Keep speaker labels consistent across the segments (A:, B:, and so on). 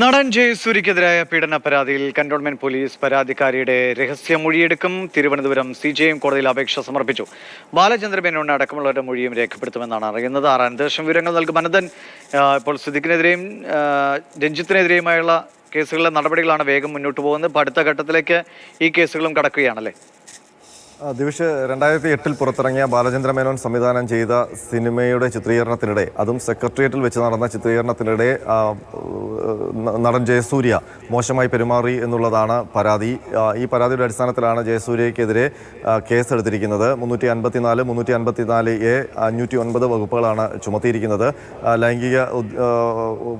A: നടൻ ജയസൂരിക്കെതിരായ പീഡന പരാതിയിൽ കന്റോൺമെന്റ് പോലീസ് പരാതിക്കാരിയുടെ രഹസ്യ മൊഴിയെടുക്കും. തിരുവനന്തപുരം സി ജെ എം കോടതിയിൽ അപേക്ഷ സമർപ്പിച്ചു. ബാലചന്ദ്ര മേനോൻ അടക്കമുള്ളവരുടെ മൊഴിയും രേഖപ്പെടുത്തുമെന്നാണ് അറിയുന്നത്. ആറ് ദേശം വിവരങ്ങൾ നൽകും. അനന്തൻ ഇപ്പോൾ സിദ്ദിഖിനെതിരെയും രഞ്ജിത്തിനെതിരെയുമായുള്ള കേസുകളിലെ നടപടികളാണ് വേഗം മുന്നോട്ട് പോകുന്നത്. ഇപ്പോൾ അടുത്ത ഘട്ടത്തിലേക്ക് ഈ കേസുകളും കടക്കുകയാണല്ലേ?
B: ദിവിഷ് രണ്ടായിരത്തി എട്ടിൽ പുറത്തിറങ്ങിയ ബാലചന്ദ്ര മേനോൻ സംവിധാനം ചെയ്ത സിനിമയുടെ ചിത്രീകരണത്തിനിടെ അതും സെക്രട്ടേറിയറ്റിൽ വെച്ച് നടന്ന ചിത്രീകരണത്തിനിടെ നടൻ ജയസൂര്യ മോശമായി പെരുമാറി എന്നുള്ളതാണ് പരാതി. ഈ പരാതിയുടെ അടിസ്ഥാനത്തിലാണ് ജയസൂര്യക്കെതിരെ കേസെടുത്തിരിക്കുന്നത്. മുന്നൂറ്റി അൻപത്തിനാല് മുന്നൂറ്റി അൻപത്തിനാല് എ അഞ്ഞൂറ്റി ഒൻപത് വകുപ്പുകളാണ് ചുമത്തിയിരിക്കുന്നത്. ലൈംഗിക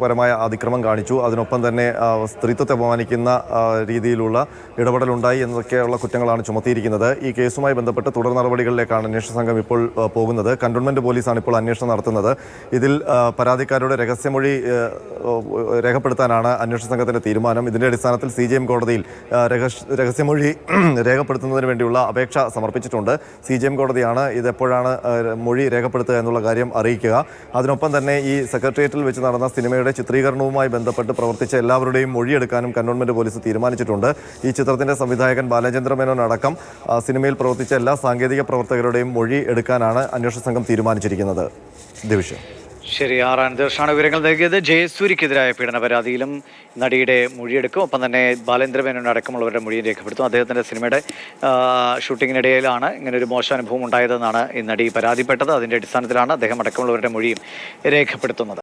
B: പരമായ അതിക്രമം കാണിച്ചു. അതിനൊപ്പം തന്നെ സ്ത്രീത്വത്തെ അപമാനിക്കുന്ന രീതിയിലുള്ള ഇടപെടലുണ്ടായി എന്നൊക്കെയുള്ള കുറ്റങ്ങളാണ് ചുമത്തിയിരിക്കുന്നത്. ഈ കേസുമായി ബന്ധപ്പെട്ട് തുടർ നടപടികളിലേക്കാണ് അന്വേഷണ സംഘം ഇപ്പോൾ പോകുന്നത്. കണ്ടോൺമെന്റ് പോലീസാണ് ഇപ്പോൾ അന്വേഷണം നടത്തുന്നത്. ഇതിൽ പരാതിക്കാരുടെ രഹസ്യമൊഴി ആ, രേഖപ്പെടുത്താനാണ് അന്വേഷണ സംഘത്തിന്റെ തീരുമാനം. ഇതിന്റെ അടിസ്ഥാനത്തിൽ സി ജി എം കോടതിയിൽ രഹസ്യമൊഴി രേഖപ്പെടുത്തുന്നതിന് വേണ്ടിയുള്ള അപേക്ഷ സമർപ്പിച്ചിട്ടുണ്ട്. സി ജി എം കോടതിയാണ് ഇത് എപ്പോഴാണ് മൊഴി രേഖപ്പെടുത്തുക എന്നുള്ള കാര്യം അറിയിക്കുക. അതിനൊപ്പം തന്നെ ഈ സെക്രട്ടേറിയറ്റിൽ വെച്ച് നടന്ന സിനിമയുടെ ചിത്രീകരണവുമായി ബന്ധപ്പെട്ട് പ്രവർത്തിച്ച എല്ലാവരുടെയും മൊഴിയെടുക്കാനും കന്റോൺമെന്റ് പോലീസ് തീരുമാനിച്ചിട്ടുണ്ട്. ഈ ചിത്രത്തിന്റെ സംവിധായകൻ ബാലചന്ദ്ര മേനോൻ അടക്കം സിനിമയിൽ പ്രവർത്തിച്ച എല്ലാ സാങ്കേതിക പ്രവർത്തകരുടെയും മൊഴി എടുക്കാനാണ് അന്വേഷണ സംഘം തീരുമാനിച്ചിരിക്കുന്നത്. ദിവിഷം
A: ശരി ആറാം അനന്തകൃഷ്ണാണ് വിവരങ്ങൾ നൽകിയത്. ജയസൂരിക്കെതിരായ പീഡന പരാതിയിലും നടിയുടെ മൊഴിയെടുക്കും. ഒപ്പം തന്നെ ബാലേന്ദ്ര മേനോൻ അടക്കമുള്ളവരുടെ മൊഴിയും രേഖപ്പെടുത്തും. അദ്ദേഹത്തിന്റെ സിനിമയുടെ ഷൂട്ടിങ്ങിനിടയിലാണ് ഇങ്ങനെ ഒരു മോശം അനുഭവം ഉണ്ടായതെന്നാണ് ഈ നടി പരാതിപ്പെട്ടത്. അതിന്റെ അടിസ്ഥാനത്തിലാണ് അദ്ദേഹം അടക്കമുള്ളവരുടെ മൊഴിയും രേഖപ്പെടുത്തുന്നത്.